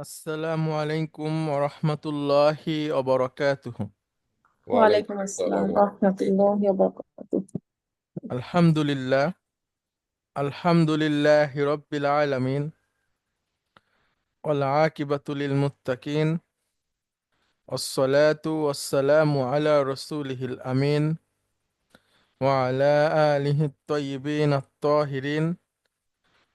আসসালামু আলাইকুম ওরহমতুল্লাহি ওবরাকাতুহু ওয়ালাইকুম আসসালাম রাহমাতুল্লাহি ওয়া বারাকাতুহু আলহামদুলিল্লাহ আলহামদুলিল্লাহি রাব্বিল আলামিন ওয়াল আকিবাতু লিল মুত্তাকিন ওয়াসসালাতু ওয়াসসালামু আলা রাসূলিহিল আমিন ওয়া আলা আলিহি আত-তাইয়িবিন আত-তাহিরিন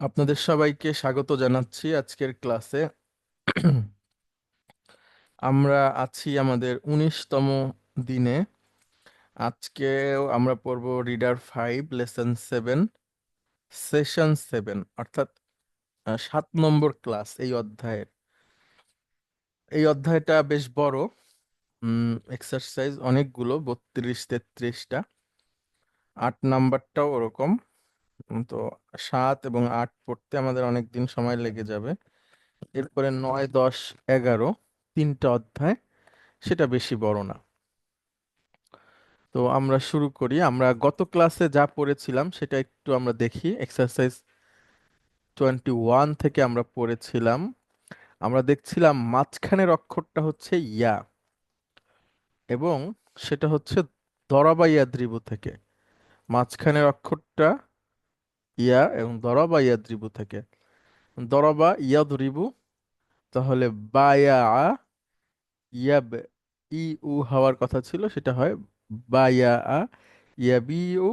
আপনাদের সবাইকে স্বাগত জানাচ্ছি আজকের ক্লাসে। আমরা আছি আমাদের উনিশতম দিনে। আজকেও আমরা পড়ব reader five, lesson seven, session seven, অর্থাৎ সাত নম্বর ক্লাস এই অধ্যায়ের। এই অধ্যায়টা বেশ বড়। এক্সারসাইজ অনেকগুলো, বত্রিশ তেত্রিশটা। আট নাম্বারটাও ওরকম। তো সাত এবং আট পড়তে আমাদের অনেক দিন সময় লেগে যাবে। এরপরে নয়, দশ, এগারো, তিনটা অধ্যায়, সেটা বেশি বড় না। তো আমরা শুরু করি। আমরা গত ক্লাসে যা পড়েছিলাম, সেটা একটু আমরা দেখি। এক্সারসাইজ টোয়েন্টি ওয়ান থেকে আমরা পড়েছিলাম। আমরা দেখছিলাম মাঝখানের অক্ষরটা হচ্ছে ইয়া এবং সেটা হচ্ছে দরাবা ইয়াদ্রিবু থেকে। মাঝখানের অক্ষরটা ইয়া এবং দরাবা ইয়াদ্রিবু থেকে। দরাবা ইয়াদরিবু তাহলে বায়া ইয়াব ই উ হওয়ার কথা ছিল, সেটা হয় বায়া ইয়াবিউ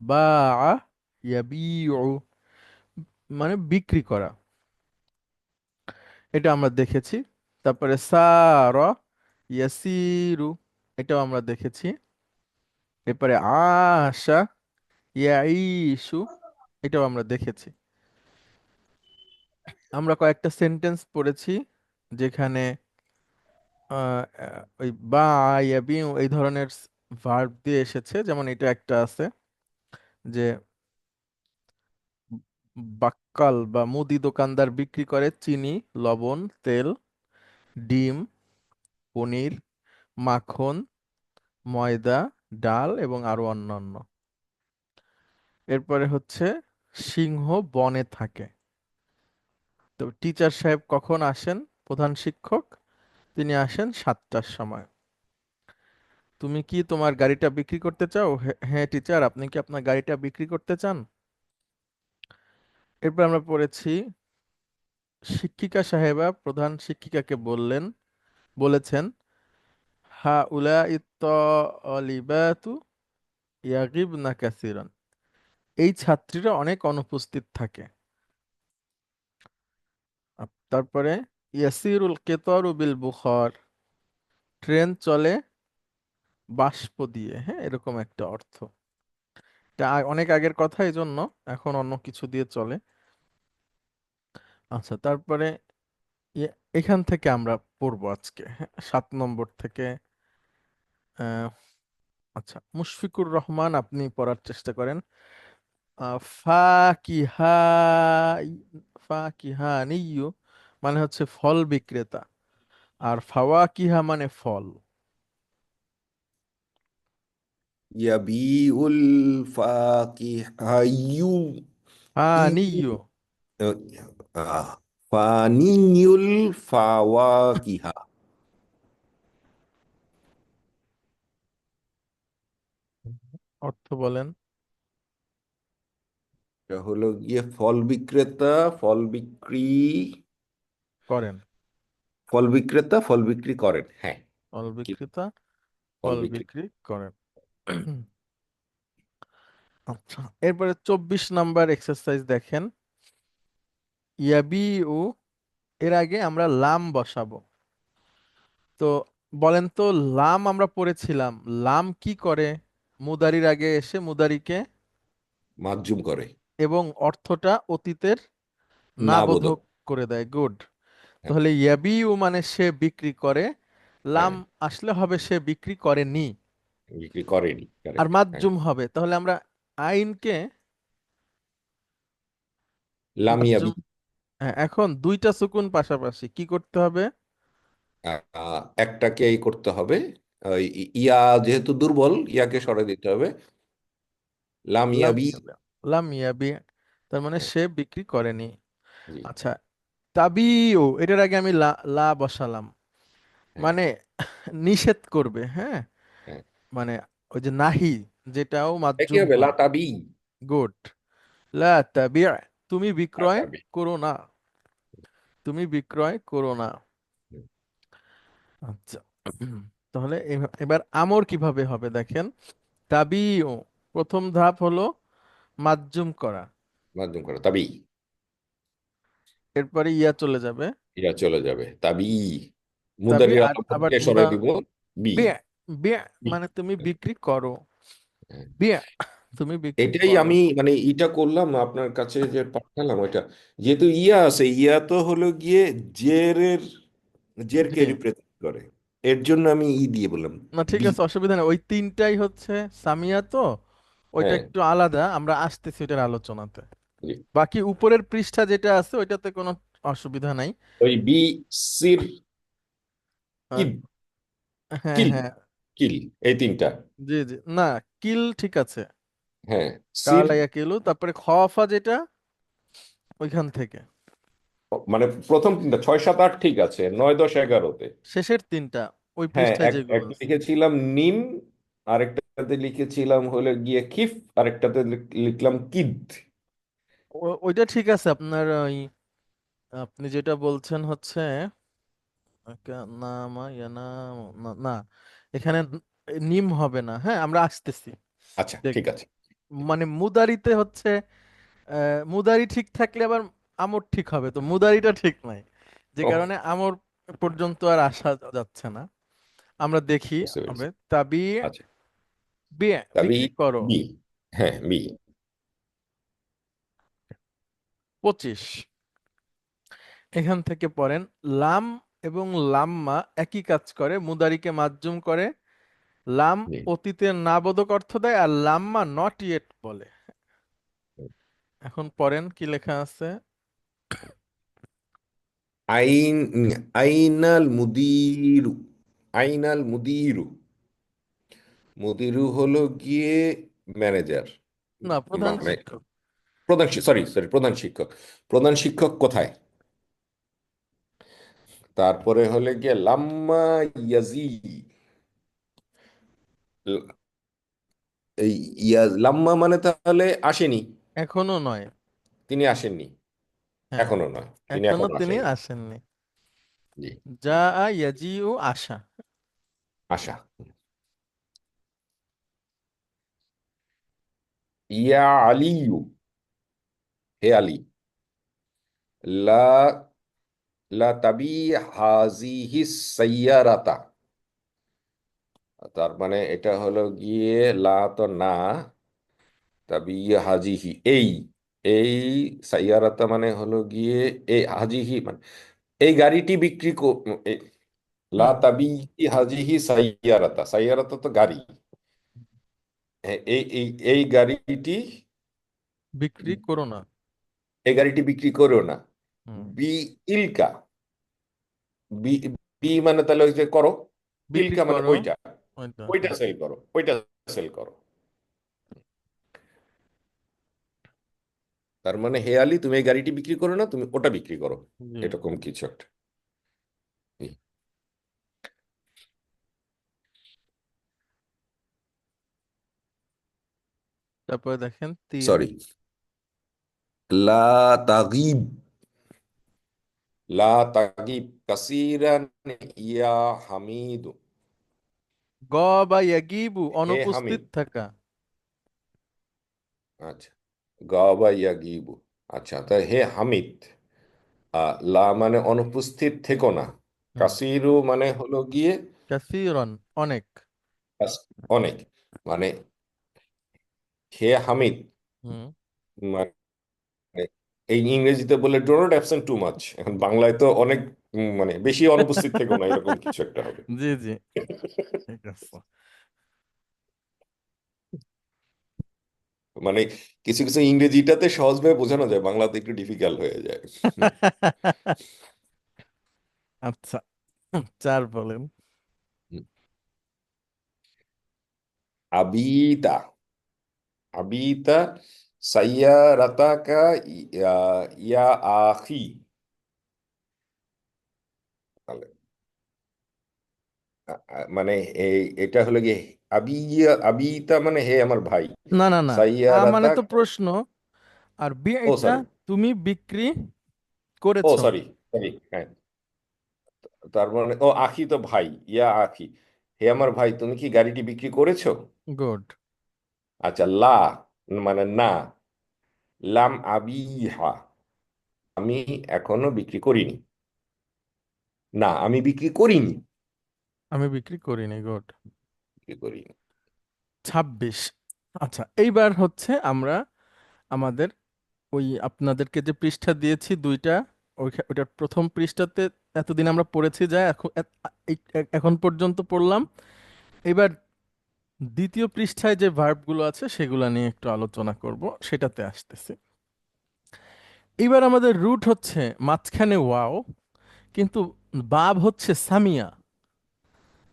বা ইয়াবিউ মানে বিক্রি করা। এটা আমরা দেখেছি। তারপরে সার ইয়াসিরু, এটাও আমরা দেখেছি। এরপরে আশা ইয়াইশু এটাও আমরা দেখেছি। আমরা কয়েকটা সেন্টেন্স পড়েছি যেখানে ওই বা ইয়াবিউ এই ধরনের ভার্ব দিয়ে এসেছে। যেমন এটা একটা আছে যে, বাক্কাল বা মুদি দোকানদার বিক্রি করে চিনি, লবণ, তেল, ডিম, পনির, মাখন, ময়দা, ডাল এবং আরও অন্যান্য। এরপরে হচ্ছে সিংহ বনে থাকে। তো টিচার সাহেব কখন আসেন? প্রধান শিক্ষক? তিনি আসেন সাতটার সময়। তুমি কি তোমার গাড়িটা বিক্রি করতে চাও? "হ্যাঁ- টিচার আপনি কি আপনার গাড়িটা বিক্রি করতে চান? এরপর আমরা পড়েছি, শিক্ষিকা সাহেবা প্রধান শিক্ষিকাকে বললেন, বলেছেন হা উলা ইত্তালিবাতু ইয়াগিবনা কাসিরান। এই ছাত্রীরা অনেক অনুপস্থিত থাকে। তারপরে ইয়াসিরুল কেতরু বিল বুখার, ট্রেন চলে বাষ্প দিয়ে হ্যাঁ এরকম একটা অর্থ। অনেক আগের কথা এই জন্য এখন অন্য কিছু দিয়ে চলে। আচ্ছা তারপরে ইয়ে- এখান থেকে আমরা পড়ব আজকে হ্যাঁ সাত নম্বর থেকে। আচ্ছা মুশফিকুর রহমান আপনি পড়ার চেষ্টা করেন। ফাকিহা মানে হচ্ছে ফল বিক্রেতা। আর ফাওয়াকিহা মানে ফল। ইয়াবিউল ফাওয়াকিহা। অর্থ বলেন। এটা হলো গিয়ে ফল বিক্রেতা ফল বিক্রি করেন। ফল বিক্রেতা ফল বিক্রি করেন হ্যাঁ। ফল বিক্রেতা ফল বিক্রি করেন। আচ্ছা এরপরে চব্বিশ নাম্বার এক্সারসাইজ দেখেন। ইয়াবিউ এর আগে আমরা লাম বসাবো। তো বলেন তো লাম আমরা পড়েছিলাম লাম কি করে? মুদারির আগে এসে মুদারিকে মাজ্জুম করে। এবং অর্থটা অতীতের না না বোধক করে দেয়। গুড তাহলে ইয়াবিউ মানে সে বিক্রি করে লাম হ্যাঁ। আসলে হবে সে বিক্রি করেনি। বিক্রি করেনি আর কারেক্ট হ্যাঁ। হবে। তাহলে আমরা আইনকে লাম ইয়াবি হ্যাঁ এখন দুইটা সুকুন পাশাপাশি কি করতে হবে? আহ, একটাকে এই করতে হবে। ওই ইয়া যেহেতু দুর্বল ইয়াকে সরে দিতে হবে। লাম লাম ইয়াবি ইয়াবি লাম ইয়াবি তার মানে হ্যাঁ, সে বিক্রি করেনি। জি। আচ্ছা তাবিউ এটার আগে আমি লা লা বসালাম। হ্যাঁ। মানে নিষেধ করবে হ্যাঁ? হ্যাঁ। মানে ওই যে নাহি যেটাও এ কি মাজ্জুম হবে লা হয় তাবি গুড। লা তাবি তুমি লা বিক্রয় তাবি করো না। তুমি বিক্রয় করো না। হুম, আচ্ছা তাহলে এবার আমর কীভাবে হবে দেখেন। তাবিউ প্রথম ধাপ হলো মাজ্জুম করা। মাধ্যম করো তাবি। এরপরে ইয়া চলে যাবে। ইয়া চলে যাবে তাবি। তাবি আর আবার আলামতকে সরে দিব বি। বিয়া। মানে তুমি বিক্রি করো। হ্যাঁ। বিয়া তুমি বিক্রি এটাই করো। আমি মানে ইটা করলাম আপনার কাছে যে পাঠালাম ওইটা। যেহেতু ইয়া আছে ইয়া তো হলো গিয়ে জেরের জেরকে জি। রিপ্রেজেন্ট করে। এর জন্য আমি ই দিয়ে বললাম না ঠিক বি। আছে অসুবিধা নেই। ওই তিনটাই হচ্ছে সামিয়া তো ওইটা হ্যাঁ। একটু আলাদা আমরা আসতেছি ওটার আলোচনাতে। জি। বাকি উপরের পৃষ্ঠা যেটা আছে ওইটাতে কোনো অসুবিধা নাই। ওই বি সির আহ, কিদ হ্যাঁ কিল। হ্যাঁ। কিল এই তিনটা। জি জি। না কিল ঠিক আছে। হ্যাঁ সির কালাইয়া কিলু? তারপরে খফা যেটা ওইখান থেকে। মানে প্রথম তিনটা ছয় সাত আট ঠিক আছে নয় দশ এগারোতে। শেষের তিনটা ওই হ্যাঁ পৃষ্ঠায় এক যেগুলো আছে। লিখেছিলাম নিম আরেকটাতে লিখেছিলাম হলো গিয়ে খিফ আরেকটাতে লিখলাম কিদ। ওইটা ঠিক আছে আপনার ওই আপনি যেটা বলছেন হচ্ছে নামা ইয়ানাম না না এখানে নিম হবে না হ্যাঁ আমরা আসতেছি। আচ্ছা ঠিক আছে। মানে মুদারিতে হচ্ছে মুদারি ঠিক থাকলে আবার আমর ঠিক হবে তো মুদারিটা ঠিক নাই। যে কারণে আমর পর্যন্ত আর আসা যাচ্ছে না। আমরা দেখি হবে তাবি আচ্ছা। বিয়ে তাবি বিক্রি করো। বি হ্যাঁ বি পঁচিশ। এখান থেকে পড়েন লাম এবং লাম্মা একই কাজ করে মুদারিকে মাজ্জুম করে লাম জি। অতীতের নাবোধক অর্থ দেয় আর লাম্মা নট ইয়েট বলে। এখন পড়েন কি লেখা আছে? আইন আইনাল মুদিরু আইনাল মুদিরু। মুদিরু হলো গিয়ে ম্যানেজার না প্রধান মানে শিক্ষক। প্রধান সরি সরি প্রধান শিক্ষক। প্রধান শিক্ষক কোথায়? তারপরে হলে গিয়ে লাম্মা ইয়াজি এই ইয়া লাম্মা মানে তাহলে আসেনি? এখনও নয়। তিনি আসেননি? হ্যাঁ। এখনও নয়। তিনি এখনও এখনও তিনি আসেননি। আসেননি। জি। যা ইয়াজিউ আশা। আশা। ইয়া আলিয়ু, হে আলী, লা লা তাবি তার মানে এটা হলো গিয়ে লা তো না, তাবি হাজিহি এই এই সাইয়ারাতা মানে হলো গিয়ে এই হাজিহি মানে এই গাড়িটি বিক্রি লা তাবি হাজিহি সাইয়ারাতা সাইয়ারাতা তো গাড়ি। এই এই এই গাড়িটি বিক্রি করো না। এই গাড়িটি বিক্রি করো না। বি ইলকা। বি বি মানে তাহলে ওই যে করো। বিক্রি ইলকা মানে করো। ওইটা। ওইটা। ওইটা সেল করো। ওইটা সেল করো। তার মানে হে আলী তুমি এই গাড়িটি বিক্রি করো না তুমি ওটা বিক্রি করো। জি। এরকম কিছু একটা। তারপরে দেখেন তিন সরি লা তাগিব। লা তাগিব কাসিরান ইয়া হামিদ। ইয়াগিবু অনুপস্থিত থাকা। আচ্ছা গাবা ইয়া গিবু আচ্ছা তা হে হামিদ লা মানে অনুপস্থিত থেকো না। কাসিরু মানে হলো গিয়ে কাসিরন অনেক। অনেক। মানে হে হামিদ মানে এই ইংরেজিতে বলে do not absent too much এখন বাংলায় তো অনেক উম, মানে বেশি অনুপস্থিত থেকো না এরকম কিছু একটা হবে। জি জি। ঠিক আছে মানে কিছু কিছু ইংরেজিটাতে সহজভাবে বোঝানো যায় বাংলাতে একটু ডিফিকাল্ট হয়ে যায়। আচ্ছা চার বলেন। আবিতা আবিতা সাইয়ারাতাকা ইয়া আখি মানে এটা হলো গিয়ে আবিয়া আবিতা মানে হে আমার ভাই। না না না মানে তো প্রশ্ন। আর বি ও এটা সরি তুমি বিক্রি ও করেছ সরি সরি হ্যাঁ। তার মানে ও আখি তো ভাই ইয়া আখি। হে আমার ভাই তুমি কি গাড়িটি বিক্রি করেছ? গুড। আচ্ছা লা মানে না। লাম আবিহা। আমি এখনও বিক্রি করিনি। না আমি বিক্রি করিনি। আমি বিক্রি করিনি গুড। বিক্রি করিনি। ছাব্বিশ। আচ্ছা এইবার হচ্ছে আমরা আমাদের ওই আপনাদেরকে যে পৃষ্ঠা দিয়েছি দুইটা ওইটার প্রথম পৃষ্ঠাতে এতদিন আমরা পড়েছি যা এখন এখন পর্যন্ত পড়লাম। এবার দ্বিতীয় পৃষ্ঠায় যে ভার্বগুলো আছে, সেগুলো নিয়ে একটু আলোচনা করব, সেটাতে আসতেছি। এবার আমাদের রুট হচ্ছে মাঝখানে ওয়াও, কিন্তু বাব হচ্ছে সামিয়া।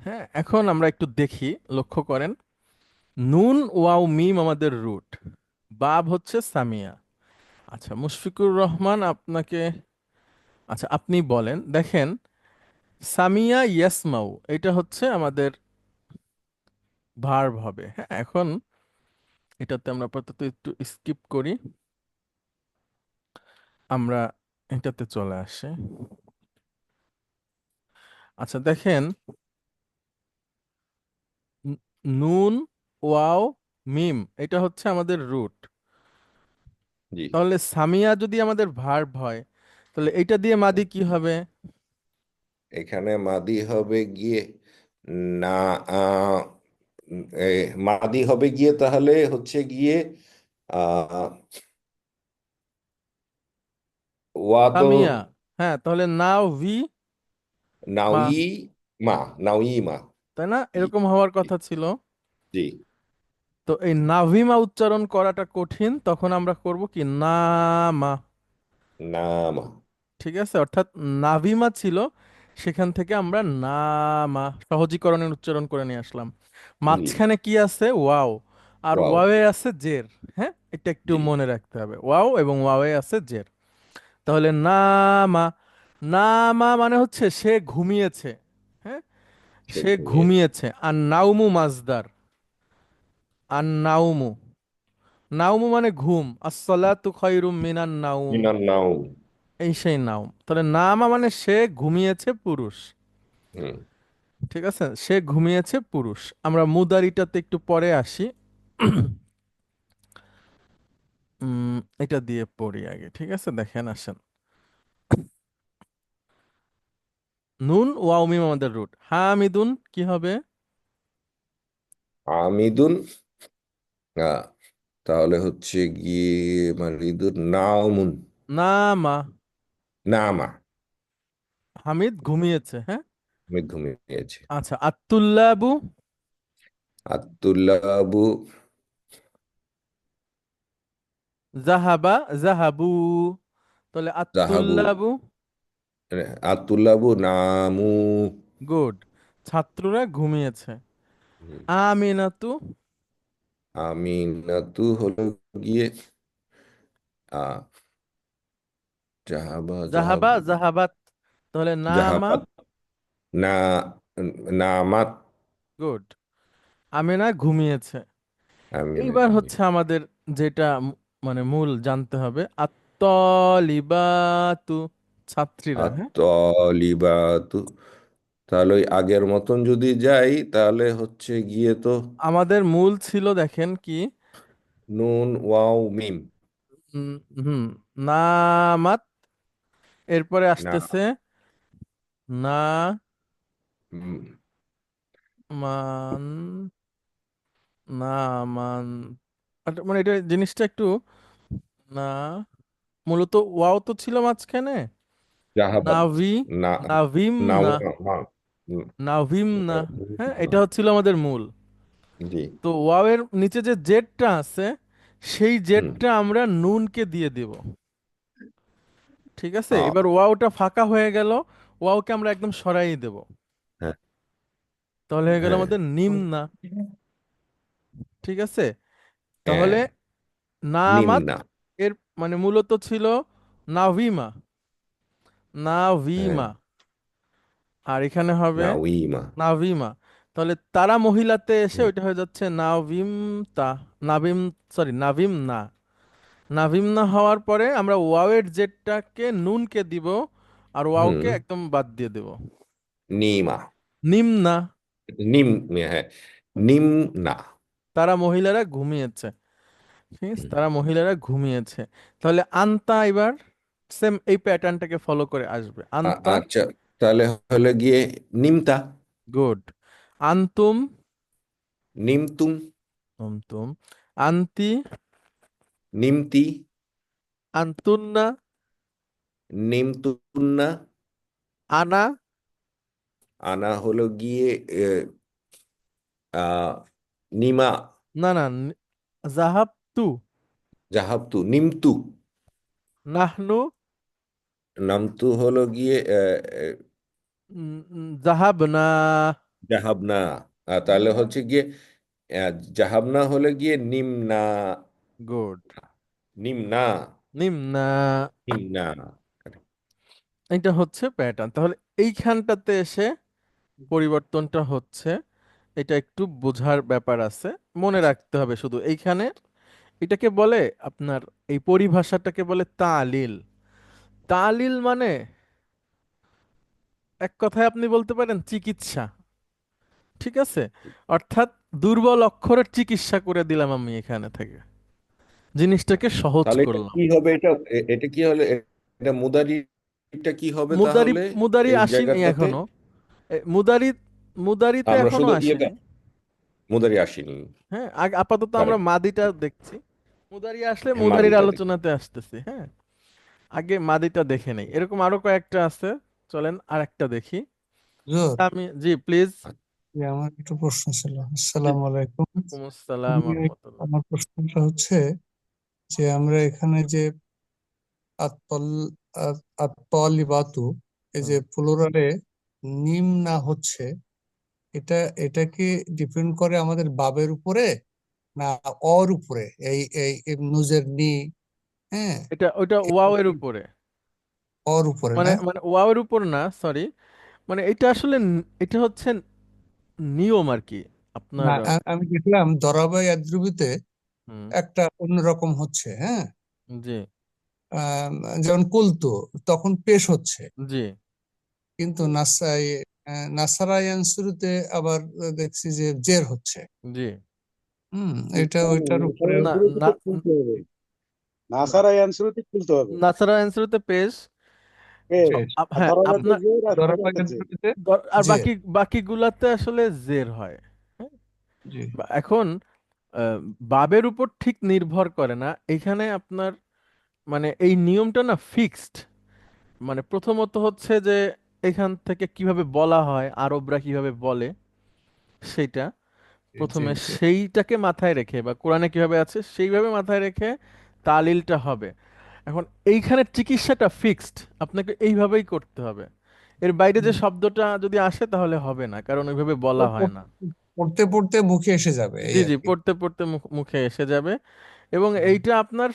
হ্যাঁ এখন আমরা একটু দেখি, লক্ষ্য করেন। নুন, ওয়াও, মিম আমাদের রুট বাব হচ্ছে সামিয়া। আচ্ছা মুশফিকুর রহমান আপনাকে আচ্ছা আপনি বলেন, দেখেন, সামিয়া ইয়াসমাউ, এটা হচ্ছে আমাদের ভার্ব হবে। হ্যাঁ এখন এটাতে আমরা আপাতত একটু স্কিপ করি। আমরা এটাতে চলে আসি। আচ্ছা দেখেন। নুন ওয়াও মিম এটা হচ্ছে আমাদের রুট জি। তাহলে সামিয়া যদি আমাদের ভার্ব হয় তাহলে এইটা দিয়ে মাদি কি হবে? এখানে মাদি হবে গিয়ে না মাদি হবে গিয়ে তাহলে হচ্ছে গিয়ে ওয়া তো হ্যাঁ তাহলে নাও ভি মা। নাউই মা নাউই মা। তাই না? এরকম হওয়ার কথা ছিল। জি। তো এই নাভিমা উচ্চারণ করাটা কঠিন তখন আমরা করব কি? নামা নামা ঠিক আছে? অর্থাৎ নাভিমা ছিল সেখান থেকে আমরা নামা সহজীকরণের উচ্চারণ করে নিয়ে আসলাম। জি মাঝখানে কি আছে? ওয়াও। আর ওয়াও। ওয়াওয়ে আছে জের হ্যাঁ? এটা একটু জি। মনে রাখতে হবে। ওয়াও এবং ওয়াওয়ে আছে জের। তাহলে নামা নামা মানে হচ্ছে সে ঘুমিয়েছে হ্যাঁ? সে সে ঘুমিয়ে ঘুমিয়েছে। আর নাউমু মাজদার আর নাউমু নাউমু মানে ঘুম। আসসালাতু খায়রুম মিনান নাউম মিনান নাউম এই সেই নাউম তাহলে নামা মানে সে ঘুমিয়েছে পুরুষ। হুম। ঠিক আছে? সে ঘুমিয়েছে পুরুষ। আমরা মুদারিটাতে একটু পরে আসি। এটা দিয়ে পড়ি আগে ঠিক আছে? দেখেন আসেন। নুন ওয়াও মিম আমাদের রুট। হামিদুন কি হবে? আমিদুন? তাহলে হচ্ছে গিয়ে মারিদুন নাউমুন নামা নামা হামিদ ঘুমিয়েছে হ্যাঁ? আমি ঘুমিয়েছি আচ্ছা আত্তুল্লাবু? আত্তুল্লাবু। জাহাবা জাহাবু। তাহলে জাহাবু। আত্তুল্লাবু? আত্তুল্লাবু নামু। গুড। ছাত্ররা ঘুমিয়েছে। আমিনাতু? আমিনাতু হলো গিয়ে জাহাবা জাহাবা। জাহাবু জাহাবাত। তাহলে নামা জাহাবাত। না নামাত গুড আমিনা ঘুমিয়েছে। আমিনা এইবার হচ্ছে আমাদের যেটা মু- মানে মূল জানতে হবে আত্তলিবাতু ছাত্রীরা হ্যাঁ? আত্তলিবাতু তাহলে ওই আগের মতন যদি যাই তাহলে হচ্ছে গিয়ে তো আমাদের মূল ছিল দেখেন কি? নুন ওয়াও মিম। উম, হুম নামাত। এরপরে না। আসতেছে না মান না মান আচ্ছা, মানে এটা জিনিসটা একটু না মূলত ওয়াও তো ছিল মাঝখানে। নাভি না নাভিম না না নাভিম না হ্যাঁ এটা হচ্ছিল আমাদের মূল। জি। তো ওয়াওয়ের নিচে যে জেডটা আছে সেই হুম। জেডটা আমরা নুনকে দিয়ে দিব। ঠিক আছে? আ, এবার ওয়াওটা ফাঁকা হয়ে গেল ওয়াওকে আমরা একদম সরাই দেব। তাহলে হয়ে গেল হ্যাঁ। আমাদের নিম না। ঠিক আছে? হ্যাঁ। তাহলে নামাত নিম্না এর মানে মূলত ছিল নাভিমা হ্যাঁ। নাভিমা আর এখানে হবে নাউইমা নাভিমা তাহলে তারা মহিলাতে এসে ওইটা হয়ে যাচ্ছে নাভিম তা নাভিম সরি নাভিম না নাভিম না। হওয়ার পরে আমরা ওয়াওয়ের জেডটাকে নুনকে দিব আর ওয়াওকে হুম, একদম বাদ দিয়ে দেব। নিমা। নিম না নিম হ্যাঁ নিম্না তারা মহিলারা ঘুমিয়েছে। ঠিক আছে তারা মহিলারা ঘুমিয়েছে। তাহলে আন্তা এবার সেম এই প্যাটার্নটাকে ফলো করে আসবে। আ- আন্তা আচ্ছা তাহলে হলো গিয়ে নিমতা। গুড আন্তুম? নিমতুম। অন্তুম আন্তি? নিমতি। আন্তুন্না? নিমতুন্না। আনা? আনা হলো গিয়ে এ, আ, নিমা। না না জাহাব তু। জাহাবতু নিমতু নাহনু। নামতু হলো গিয়ে জাহাব না। জাহাবনা আ, তাহলে হচ্ছে গিয়ে আ, জাহাবনা হলো গিয়ে নিমনা গুড। নিমনা নিম্না নিমনা এটা হচ্ছে প্যাটার্ন তাহলে এইখানটাতে এসে পরিবর্তনটা হচ্ছে এটা একটু বোঝার ব্যাপার আছে। মনে রাখতে হবে শুধু এইখানে এটাকে বলে আপনার এই পরিভাষাটাকে বলে তালিল। তালিল মানে এক কথায় আপনি বলতে পারেন চিকিৎসা। ঠিক আছে? অর্থাৎ দুর্বল অক্ষরের চিকিৎসা করে দিলাম আমি এখানে থেকে। জিনিসটাকে সহজ তাহলে এটা করলাম। কি হবে? এটা এ- এটা কি হলে? এটা মুদারিটা কি হবে মুদারি তাহলে? মুদারি এই আসেনি জায়গাটাতে? এখনও। এ, মুদারি মুদারিতে আমরা এখনও শুধু আসেনি। মুদারি আসেনি। হ্যাঁ আপাতত আমরা কারেক্ট মাদিটা দেখছি। মুদারি আসলে হ্যাঁ, মুদারির মাদিটা দেখি। আলোচনাতে আসতেছি হ্যাঁ। আগে মাদিটা দেখে নেই। এরকম আরও কয়েকটা আছে। চলেন আর একটা দেখি আমি জি প্লিজ আমার একটা প্রশ্ন ছিল। আসসালামু আলাইকুম। ওয়ালাইকুম আসসালাম আমার প্রশ্নটা হচ্ছে যে আমরা এখানে যে আত্তল আত- আত্তলিবাতু এই যে প্লুরালে নিম না হচ্ছে এটা এটা কি ডিপেন্ড করে আমাদের বাবের উপরে না অর উপরে এই এই নুজের নি হ্যাঁ? এটা এটা ওয়াও এর উপরে। অর উপরে মানে মানে ওয়াও এর উপর না সরি মানে এটা আসলে এটা হচ্ছে নিয়ম আর কি আপনার আমি দেখলাম দরাবা ইয়াদ্রুবিতে হুম। একটা অন্যরকম হচ্ছে হ্যাঁ? জি। যেমন কুলতু তখন পেশ হচ্ছে। জি। কিন্তু নাসাই নাসারায়ান শুরুতে আবার দেখছি যে জের হচ্ছে। জি। হুম এটা ওইটার উপরে না শুরুতে না খুলতে হবে। খুলতে অ্যান্সারতে পেশ। হ্যাঁ আপনার আর বাকি বাকিগুলাতে আসলে জের হয়। এখন আহ, বাবের উপর ঠিক নির্ভর করে না। এখানে আপনার মানে এই নিয়মটা না ফিক্সড মানে প্রথমত হচ্ছে যে এখান থেকে কীভাবে বলা হয় আরবরা কীভাবে বলে সেইটা প্রথমে সেইটাকে মাথায় রেখে বা কোরআনে কীভাবে আছে সেইভাবে মাথায় রেখে তালিলটা হবে। এখন এইখানে চিকিৎসাটা ফিক্সড আপনাকে এইভাবেই করতে হবে। এর বাইরে যে শব্দটা যদি আসে তাহলে হবে না কারণ ওইভাবে বলা হয় না। পড়তে পড়তে মুখে এসে যাবে জি জি পড়তে পড়তে মুখে এসে যাবে এবং এইটা আপনার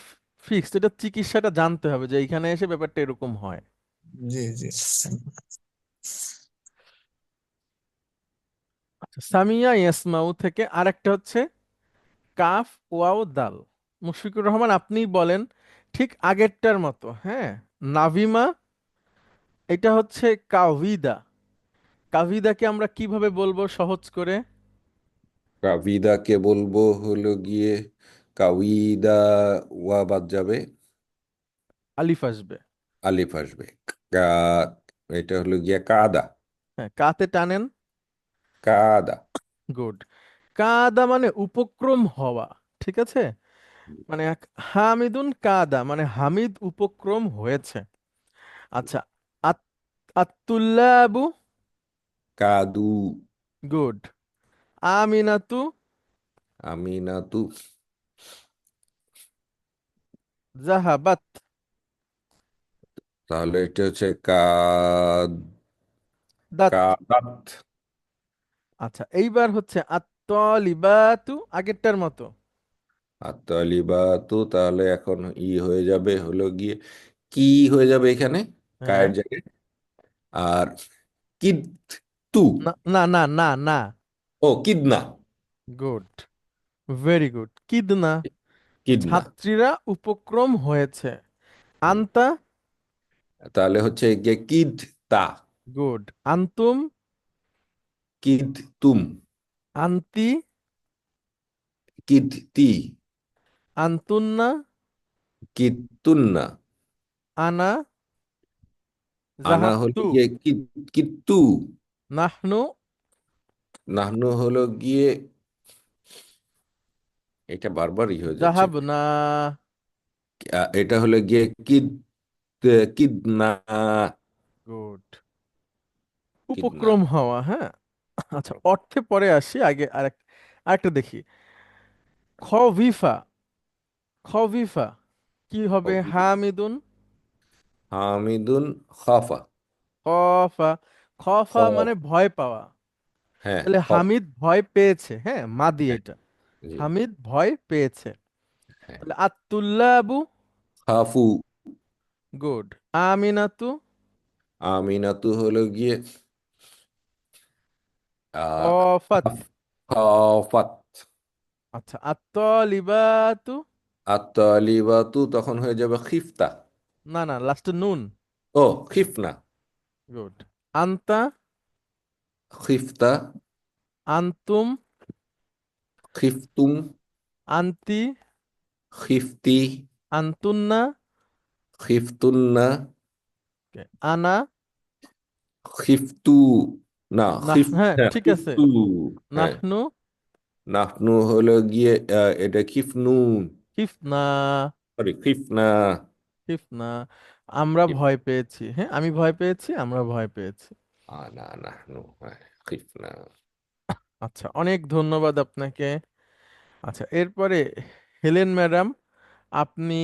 ফিক্সড এটা চিকিৎসাটা জানতে হবে যে এইখানে এসে ব্যাপারটা এরকম হয়। জি জি। আচ্ছা সামিয়া ইয়াসমাউ থেকে আরেকটা হচ্ছে কাফ ওয়াও দাল। মুশফিকুর রহমান আপনিই বলেন ঠিক আগেরটার মতো হ্যাঁ? নাভিমা এটা হচ্ছে কাভিদা। কাভিদাকে আমরা কীভাবে বলব সহজ করে? কাবিদাকে বলব হলো গিয়ে কাউইদা ওয়া বাদ যাবে। আলিফ আসবে। আলিফ আসবে। কা এটা হলো গিয়ে কাদা। হ্যাঁ কাতে টানেন। কাদা। গুড। কাদা মানে উপক্রম হওয়া ঠিক আছে? মানে হামিদুন কাদা মানে হামিদ উপক্রম হয়েছে। আচ্ছা আত্তুল্লাবু। কাদু। গুড। আমিনাতু। আমিনাতু। জাহাবাত। তাহলে এটা হচ্ছে কাদ দাত। কাদাত আচ্ছা এইবার হচ্ছে আত্তলিবাতু আগেরটার মতো। আর তাহলে এখন ই হয়ে যাবে হলো গিয়ে কি হয়ে যাবে এখানে? হ্যাঁ। কায়ের জায়গায় আর কিদ তু না না না না না। ও কিদনা। গুড। Very good. কিদনা। কিদনা। ছাত্রীরা উপক্রম হয়েছে। আন্তা তাহলে হচ্ছে গিয়ে কিদ তা। গুড। আন্তুম? কিদ তুম। আন্তি? কিদ তি। আন্তুন্না? কিদ তুন্না। আনা? আনা হলো গিয়ে কিদ কিত্তু নাহনু? নাহনু হলো গিয়ে এটা বারবারই হয়ে যাচ্ছে। জাহাবনা। আ- এটা হলো গিয়ে কিদ কিদনা গুড। উপক্রম হওয়া হ্যাঁ? আচ্ছা অর্থে পরে আসি আগে আরেক আরেকটা দেখি। খবিফা খবিফা কি হবে? খবিফা। হামিদুন? হামিদুন খাফা। খফা খফা। মানে ভয় পাওয়া। হ্যাঁ তাহলে খফ। হামিদ ভয় পেয়েছে হ্যাঁ? মাদি হ্যাঁ, এটা। জি। হামিদ ভয় পেয়েছে। হ্যাঁ। তাহলে আত্তুল্লাবু? খাফু। গুড আমিনাতু আমিনাতু হলো গিয়ে আহ, খফাত খাফ- খাফাত আচ্ছা আত্তলিবাতু? আত্তালিবাতু তখন হয়ে যাবে খিফতা। না না লাস্টে নুন। ও খিফনা। গুড আন্তা? খিফতা। আন্তুম? খিফতুম। আন্তি? খিফতি। আন্তুন্না? খিফতুন্না আনা খিফতু না না হ্যাঁ হ্যাঁ ঠিক আছে. হ্যাঁ নাহনু নাহনু হলো গিয়ে এটা খিফনুন খিফনা সরি খিফনা খিফনা আমরা ভয় পেয়েছি হ্যাঁ? আমি ভয় পেয়েছি আমরা ভয় পেয়েছি। আনা নাহনু হ্যাঁ খিফনা আচ্ছা অনেক ধন্যবাদ আপনাকে। আচ্ছা এরপরে হেলেন ম্যাডাম আপনি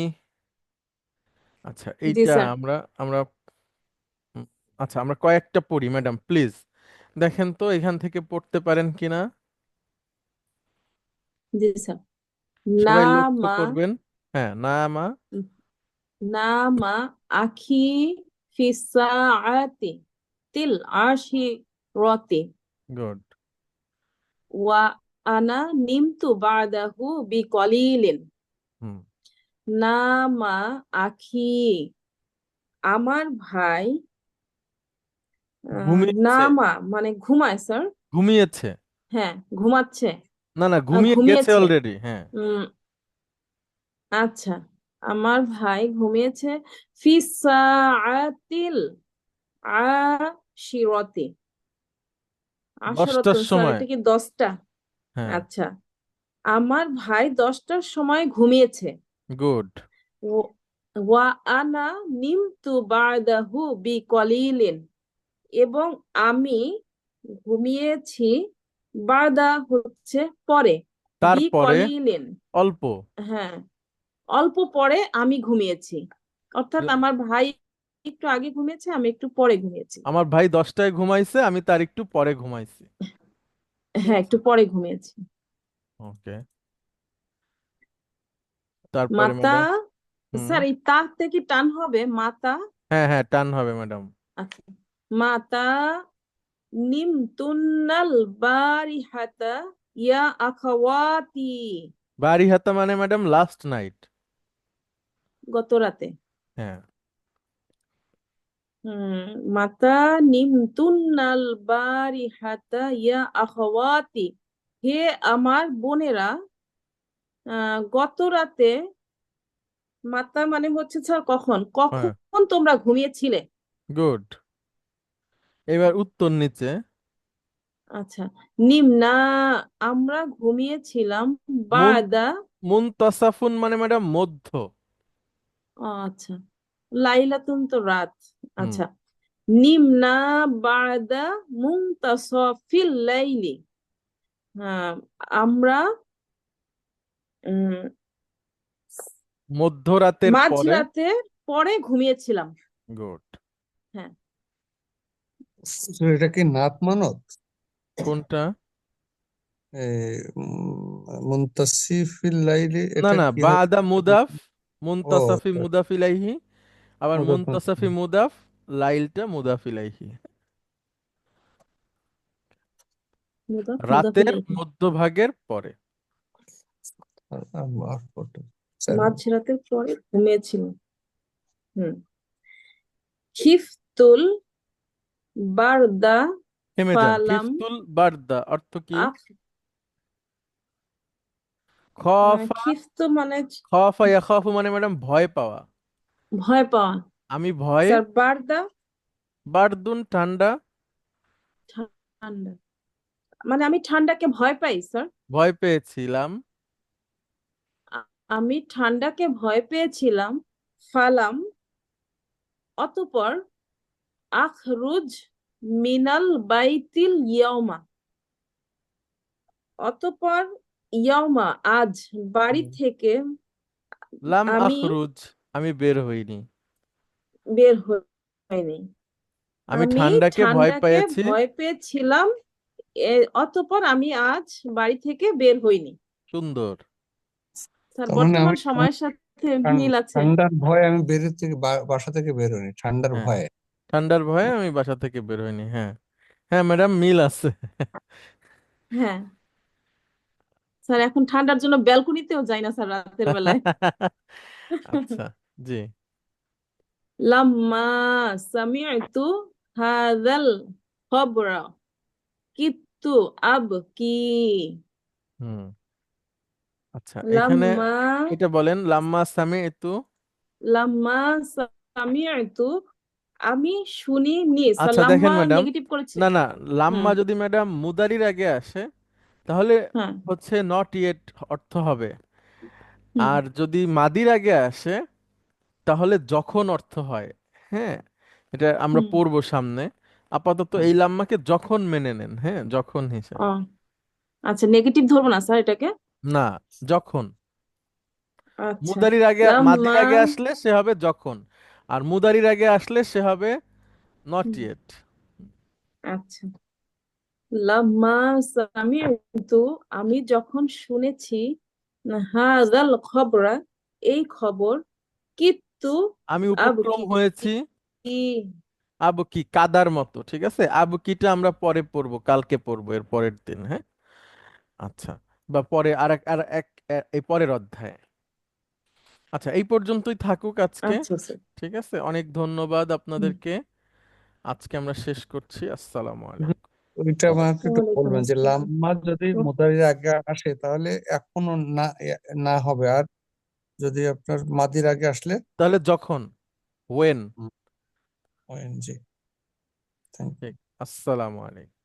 আচ্ছা জি এইটা স্যার। আমরা আমরা উম, আচ্ছা আমরা কয়েকটা পড়ি ম্যাডাম প্লিজ। দেখেন তো এখান থেকে পড়তে পারেন কিনা জি স্যার। সবাই লক্ষ্য নামা করবেন। হ্যাঁ নামা নামা আখি ফিসাআতি তিল আশিরতি গুড। ওয়া আনা নিমতু বাদাহু বিকলিলিন। হুম নামা আখি। আমার ভাই ঘুমিয়েছে। নামা মানে ঘুমায় স্যার ঘুমিয়েছে। হ্যাঁ ঘুমাচ্ছে। না না ঘুমিয়ে গেছে ঘুমিয়েছে। অলরেডি হ্যাঁ। উম আচ্ছা আমার ভাই ঘুমিয়েছে। ফিসাআতিল আশিরতি। দশটার আশারতুন স্যার সময়। এটা কি দশটা? হ্যাঁ। আচ্ছা আমার ভাই দশটার সময় ঘুমিয়েছে। গুড ওয়া আনা নিমতু বাদাহু বিকলিলিন এবং আমি ঘুমিয়েছি বাদা হচ্ছে পরে তারপরে অল্প হ্যাঁ অল্প পরে আমি ঘুমিয়েছি অর্থাৎ আমার ভাই একটু আগে ঘুমিয়েছে আমি একটু পরে ঘুমিয়েছি। আমার ভাই দশটায় ঘুমাইছে আমি তার একটু পরে ঘুমাইছি। হ্যাঁ একটু পরে ঘুমিয়েছি। ওকে তারপরে মাতা হুম। স্যার এই টান হবে? মাতা? হ্যাঁ হ্যাঁ টান হবে ম্যাডাম আচ্ছা। মাতা নিমতুন্নাল বারিহাতা ইয়া আখাওয়াতি। বাড়ি হাতা মানে ম্যাডাম লাস্ট নাইট গত রাতে। হ্যাঁ। হুম মাতা নিমতুন্নাল বারিহাতা ইয়া আখাওয়াতি। হে আমার বোনেরা গত রাতে মাতা মানে হচ্ছে স্যার কখন? হ্যাঁ। কখন তোমরা ঘুমিয়েছিলে? গুড। এবার উত্তর নিচে। আচ্ছা। নিম্না আমরা ঘুমিয়েছিলাম বাদা মুনতাসাফুন মানে ম্যাডাম মধ্য। আচ্ছা। লাইলাতুন তো রাত। আচ্ছা। নিম্না বাদা মুনতাসাফিল লাইলি। হ্যাঁ আমরা মধ্যরাতের পরে? মাঝরাতে পরে ঘুমিয়েছিলাম। গুড। তো এটা কি নাত মানত? কোনটা? মুনতাসিফিল লাইলি না না বাদা মুদাফ মুনতাসাফি। মুদাফ ইলাইহি আবার মুনতাসাফি মুদাফ লাইলটা মুদাফ ইলাইহি রাতের মধ্যভাগের পরে। মাঝরাতের পরে ঘুমিয়েছিলাম হুম। খিফতুল বারদা থেমে যান। ফালাম খিফতুল বারদা অর্থ কি? আফ। খফা খিফতু মানে খফা ইয়াখাফু মানে ম্যাডাম ভয় পাওয়া। ভয় পাওয়া। আমি ভয়ে স্যার বারদা বারদুন ঠান্ডা। ঠান্ডা। মানে আমি ঠান্ডাকে ভয় পাই স্যার। ভয় পেয়েছিলাম। আমি ঠান্ডাকে ভয় পেয়েছিলাম ফালাম অতপর আখরুজ মিনাল বাইতিল ইয়াউমা অতপর ইয়াউমা আজ বাড়ি থেকে লাম আমি আখরুজ আমি বের হইনি। বের হয়নি আমি আমি ঠান্ডাকে ভয় ঠান্ডাকে পেয়েছি। ভয় পেয়েছিলাম এ- অতঃপর আমি আজ বাড়ি থেকে বের হইনি। সুন্দর। স্যার তার মানে বর্তমান আমি সময়ের সাথে ঠান- মিল আছে। ঠান্ডার ভয়ে আমি বের থেকে বা- বাসা থেকে বের হইনি ঠান্ডার হ্যাঁ। ভয়ে। ঠান্ডার ভয়ে আমি বাসা থেকে বের হইনি হ্যাঁ। হ্যাঁ ম্যাডাম মিল আছে। হ্যাঁ। স্যার এখন ঠান্ডার জন্য ব্যালকনিতেও যাই না স্যার রাতের বেলায়। আচ্ছা জি। লাম্মা সামি'তু হাযাল খবরা কিত্তু আবকি। হুম। আচ্ছা এখানে লাম্মা এটা বলেন লাম্মা সামি'তু লাম্মা সামি'তু আমি আচ্ছা দেখেন লাম্মা ম্যাডাম। নেগেটিভ করেছে। না না লাম্মা হুম। যদি ম্যাডাম মুদারির আগে আসে তাহলে হ্যাঁ। হচ্ছে নট ইয়েট অর্থ হবে। হুম, আর যদি মাদির আগে আসে তাহলে যখন অর্থ হয় হ্যাঁ? এটা আমরা হুম। পড়ব সামনে। আপাতত এই লাম্মাকে যখন মেনে নেন হ্যাঁ? যখন হিসাবে। ও আচ্ছা নেগেটিভ ধরবো না স্যার এটাকে? না যখন। আচ্ছা। মুদারির আগে মাদির আগে লাম্মা আসলে সে হবে যখন আর মুদারির আগে আসলে সে হবে নট হুম। ইয়েট আচ্ছা। লাম্মা সামি'তু আমি যখন শুনেছি হাযাল খবরা এই খবর কিত্তু আমি উপক্রম কি হয়েছি। কি? আবু কি কাদার মতো ঠিক আছে? আবু কিটা আমরা পরে পড়ব কালকে পড়ব এর পরের দিন হ্যাঁ? আচ্ছা। বা পরে আর এক আর এক এই পরের অধ্যায়ে। আচ্ছা এই পর্যন্তই থাকুক আজকে। আচ্ছা স্যার ঠিক আছে? অনেক ধন্যবাদ আপনাদেরকে। আজকে আমরা শেষ করছি। আসসালামু আলাইকুম। ওইটা আমাকে একটু বলবেন যে লাম্মা যদি মুদারির আগে আসে তাহলে এখনও না না হবে। আর যদি আপনার মাদির আগে আসলে? তাহলে যখন? ওয়েন ওএনজি থ্যাংক ঠিক। আসসালামু আলাইকুম।